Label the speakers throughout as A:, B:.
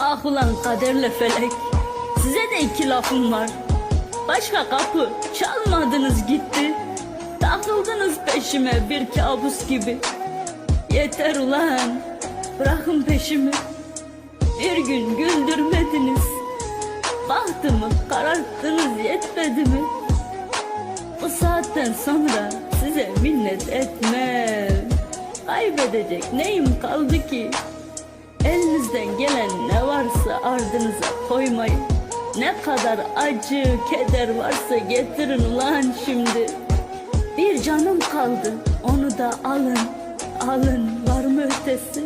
A: Ah ulan kaderle felek. Size de iki lafım var. Başka kapı çalmadınız gitti. Takıldınız peşime bir kabus gibi. Yeter ulan. Bırakın peşimi. Bir gün güldürmediniz. Bahtımı kararttınız yetmedi mi? Bu saatten sonra size minnet etmem. Kaybedecek neyim kaldı ki? Elinizden gelen ne varsa ardınıza koymayın. Ne kadar acı, keder varsa getirin ulan şimdi. Bir canım kaldı, onu da alın, alın var mı ötesi?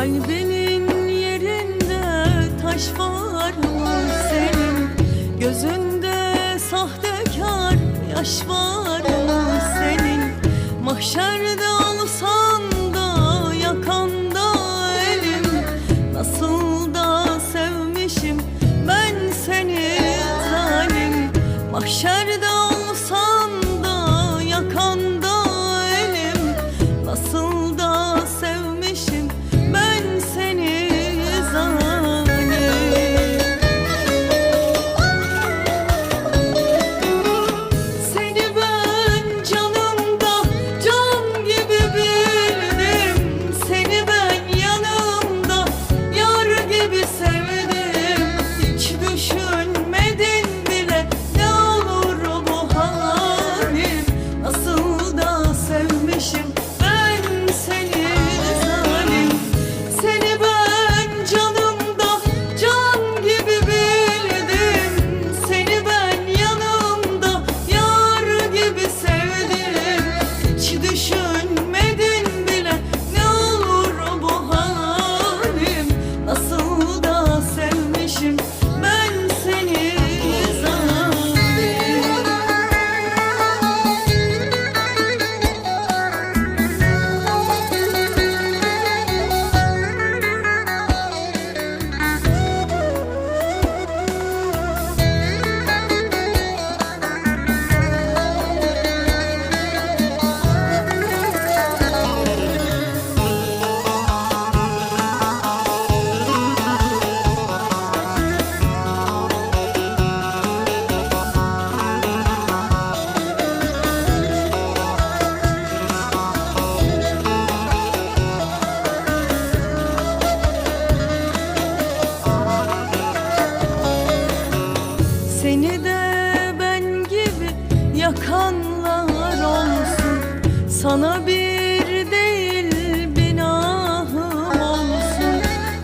B: Kalbinin yerinde taş var mı senin? Gözünde sahtekar yaş var mı senin? Mahşerde olsan da yakanda elim Nasıl da sevmişim ben seni zalim Mahşerde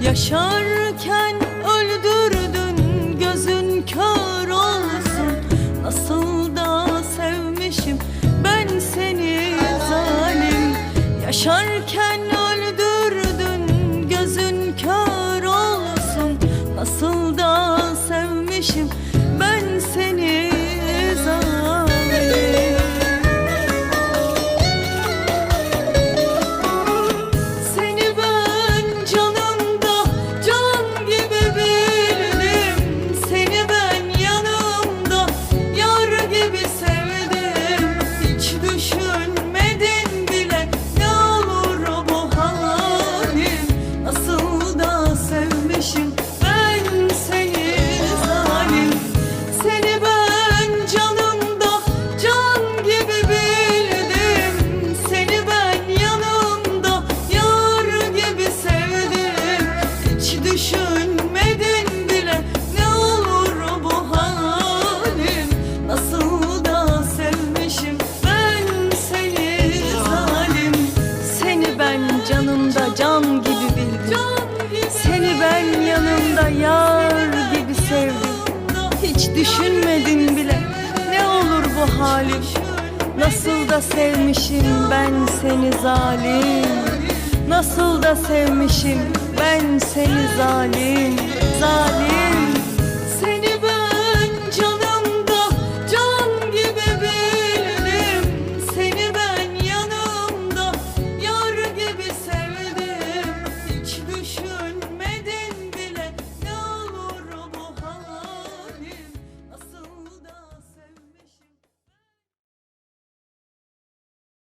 B: Yaşarken öldürdün gözün kör olsun. Nasıl da sevmişim ben seni zalim. Yaşarken düşünmedin bile. Ne olur bu halim? Nasıl da sevmişim ben seni zalim. Nasıl da sevmişim ben seni Zalim